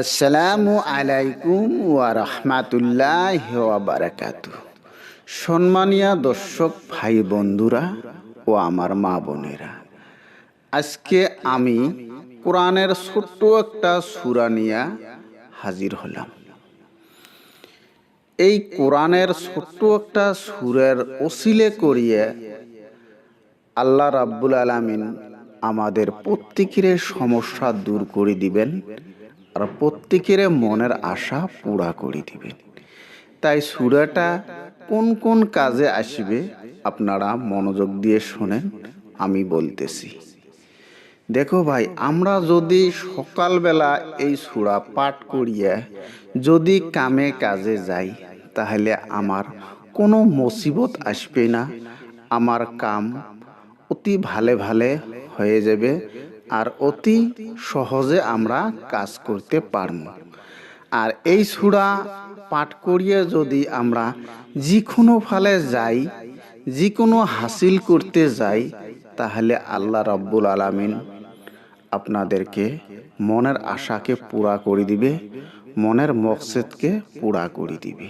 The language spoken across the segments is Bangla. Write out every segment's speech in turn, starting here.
আসসালামু আলাইকুম ওয়া রাহমাতুল্লাহ ওয়া বারাকাতু সম্মানীয় দর্শক ভাই বন্ধুরা ও আমার মা বোনেরা, আজকে আমি কোরআনের ছোট্ট একটা সূরা নিয়ে হাজির হলাম। এই কোরআনের ছোট্ট একটা সুরের ওসিলে করিয়ে আল্লাহ রাব্বুল আলামিন আমাদের প্রত্যেকের সমস্যা দূর করে দিবেন। আর প্রত্যেকের মনের আশা পুরা করে দিবেন তাই সুরাটা কোন কোন কাজে আসবে আপনারা মনোযোগ দিয়ে শোনেন, আমি বলতেছি। দেখো ভাই, আমরা যদি সকালবেলা এই সুরা পাঠ করিয়া যদি কামে কাজে যাই, তাহলে আমার কোনো মুসিবত আসবে না, আমার কাম অতি ভালে ভালে হয়ে যাবে। আর অতি সহজে আমরা কাজ করতে পারব। আর এই সুরা পাঠ করিয়ে যদি আমরা যে কোনো ফালে যাই যে কোনো হাসিল করতে যাই, তাহলে আল্লাহ রব্বুল আলামিন আপনাদেরকে মনের আশাকে পুরা করে দিবে, মনের মকসেদকে পুরা করে দিবে।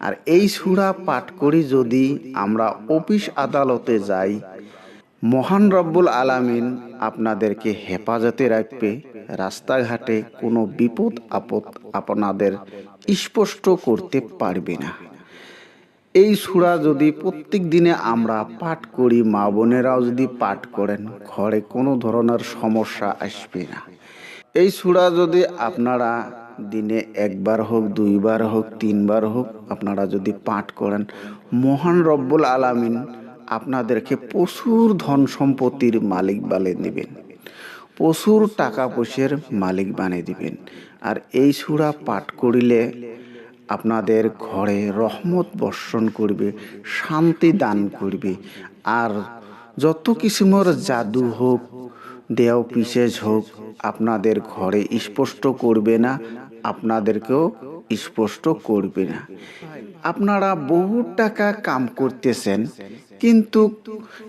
আর এই সুরা পাঠ করি যদি আমরা অফিস আদালতে যাই, মহান রব্বুল আলামিন আপনাদেরকে হেফাজতে রাখবে, রাস্তাঘাটে কোনো বিপদ আপদ আপনাদের স্পষ্ট করতে পারবে না। এই সুরা যদি প্রত্যেক দিনে আমরা পাঠ করি, মা বোনেরাও যদি পাঠ করেন, ঘরে কোনো ধরনের সমস্যা আসবে না। এই সুরা যদি আপনারা দিনে একবার হোক, দুইবার হোক, তিনবার হোক আপনারা যদি পাঠ করেন, মহান রব্বুল আলামিন আপনাদেরকে প্রচুর ধন সম্পত্তির মালিক বালে দিবেন। প্রচুর টাকা পয়সার মালিক বানিয়ে দিবেন। আর এই সুরা পাঠ করিলে আপনাদের ঘরে রহমত বর্ষণ করবে, শান্তি দান করবে। আর যত কিসিমর জাদু হোক, দেও পিসেজ হোক, আপনাদের ঘরে স্পষ্ট করবে না, আপনাদেরকেও স্পষ্ট করবে না। আপনারা বহু টাকা কাম করতেছেন কিন্তু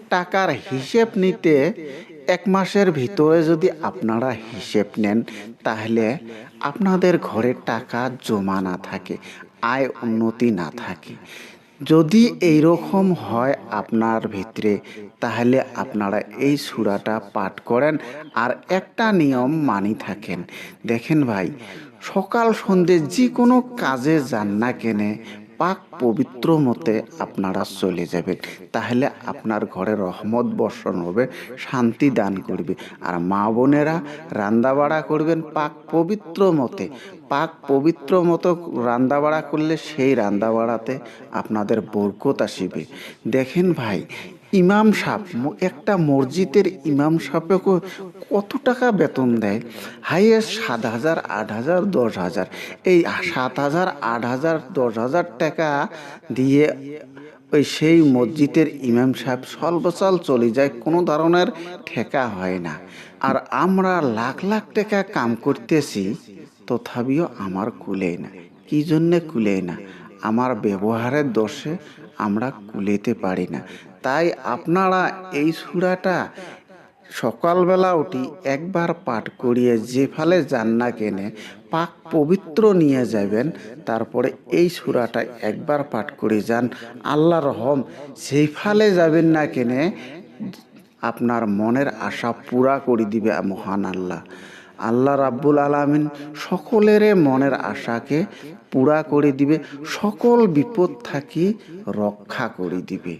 টাকার হিসেব নিতে এক মাসের ভিতরে যদি আপনারা হিসেব নেন, তাহলে আপনাদের ঘরে টাকা জমা না থাকে, আয় উন্নতি না থাকে। যদি এই রকম হয় আপনার ভিতরে, তাহলে আপনারা এই সুরাটা পাঠ করেন আর একটা নিয়ম মানি থাকেন। দেখেন ভাই, সকাল সন্ধে যে কোনো কাজে যান না কেনে পাক পবিত্র মতে আপনারা চলে যাবেন তাহলে আপনার ঘরে রহমত বর্ষণ হবে, শান্তি দান করবে। আর মা বোনেরা রান্দাবাড়া করবেন পাক পবিত্র মতে। পাক পবিত্র মতো রান্দাবাড়া করলে সেই রান্দাবাড়াতে আপনাদের বরকত আসিবে। দেখেন ভাই ইমাম সাহেব একটা মসজিদের ইমাম সাহেবকে কত টাকা বেতন দেয়? হাইয়েস্ট সাত হাজার, আট হাজার, দশ হাজার। এই সাত হাজার, আট হাজার, দশ হাজার টাকা দিয়ে ওই সেই মসজিদের ইমাম সাহেব সলবসাল চলে যায়, কোনো ধরনের ঠেকা হয় না। আর আমরা লাখ লাখ টাকা কাম করতেছি, তথাপিও আমার কুলে না। কি জন্যে কুলে না? আমার ব্যবহারের দোষে আমরা কুলেতে পারি না। তাই আপনারা এই সুরাটা সকালবেলা উঠি একবার পাঠ করিয়ে যে ফালে যান না কেনে পাক পবিত্র নিয়ে যাবেন, তারপরে এই সুরাটা একবার পাঠ করে যান আল্লাহ রহম। সেই ফালে যাবেন না কেনে আপনার মনের আশা পুরা করে দিবে মহান আল্লাহ। আল্লাহ রাব্বুল আলামিন সকলের মনের আশাকে পুরা করে দিবে, সকল বিপদ থাকি রক্ষা করে দিবে।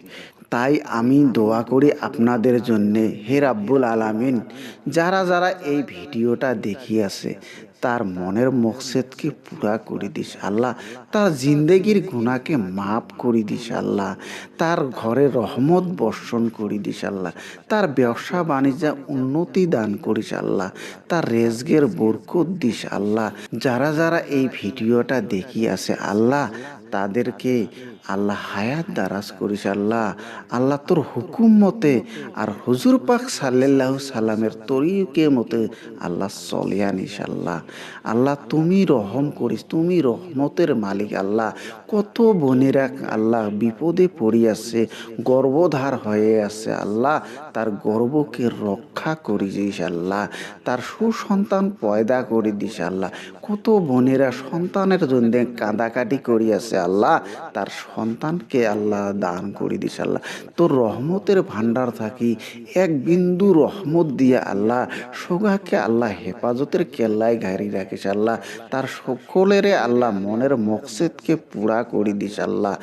তাই আমি দোয়া করি আপনাদের জন্যে, হে রাব্বুল আলামিন, যারা যারা এই ভিডিওটা দেখিয়াছে তার মনের মকসেদকে পুরা করে দিস, আল্লাহ। তার জিন্দেগির গুণাকে মাফ করে দিস, আল্লাহ। তার ঘরে রহমত বর্ষণ করে দিস, আল্লাহ। তার ব্যবসা বাণিজ্য উন্নতি দান করিস, আল্লাহ। তার রেজগের বরকত দিস, আল্লাহ। যারা যারা এই ভিডিওটা দেখিয়াছে, আল্লাহ, তাদেরকে আল্লাহ হায়াত দারাজ করিস আল্লাহ। আল্লাহ তোর হুকুম মতে আর হুজুর পাক সাল্লাহ সাল্লামের তরিকে মতে আল্লাহ চলে আনিস আল্লাহ। আল্লাহ তুমি রহম করিস, তুমি রহমতের মালিক আল্লাহ। কত বোনেরা আল্লাহ বিপদে পড়িয়াছে, গর্ভধার হয়ে আছে আল্লাহ। তার গর্বকে রক্ষা করি দিস আল্লাহ। তার সুসন্তান পয়দা করে দিস আল্লাহ। কত বোনেরা সন্তানের জন্য কাঁদাকাটি করিয়াছে আল্লাহ। তার সন্তানকে আল্লাহ দান করে দিস আল্লাহ। তোর রহমতের ভান্ডার থাকি, এক বিন্দু রহমত দিয়ে আল্লাহ সোগাকে আল্লাহ হেফাজতের কেল্লায় ঘাড়ি রাখিস আল্লাহ। তার সকলের আল্লাহ মনের মকসেদকে পুরা করে দিস আল্লাহ।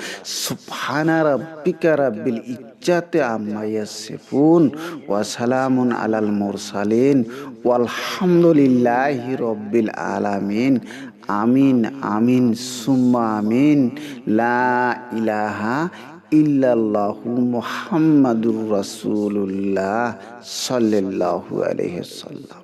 সুবহানা রাব্বিকা রাব্বিল ইজ্জাতে আম্মা ইয়াসিফুন ওয়া সালামুন আলাল মুরসালিন। ওয়ালহামদুলিল্লাহি রব্বিল আলামিন। আমিন আমিন সুম্মা আমিন লা ইলাহা ইল্লাল্লাহু মুহাম্মাদুর রাসূলুল্লাহ সাল্লাল্লাহু আলাইহি সাল্লাম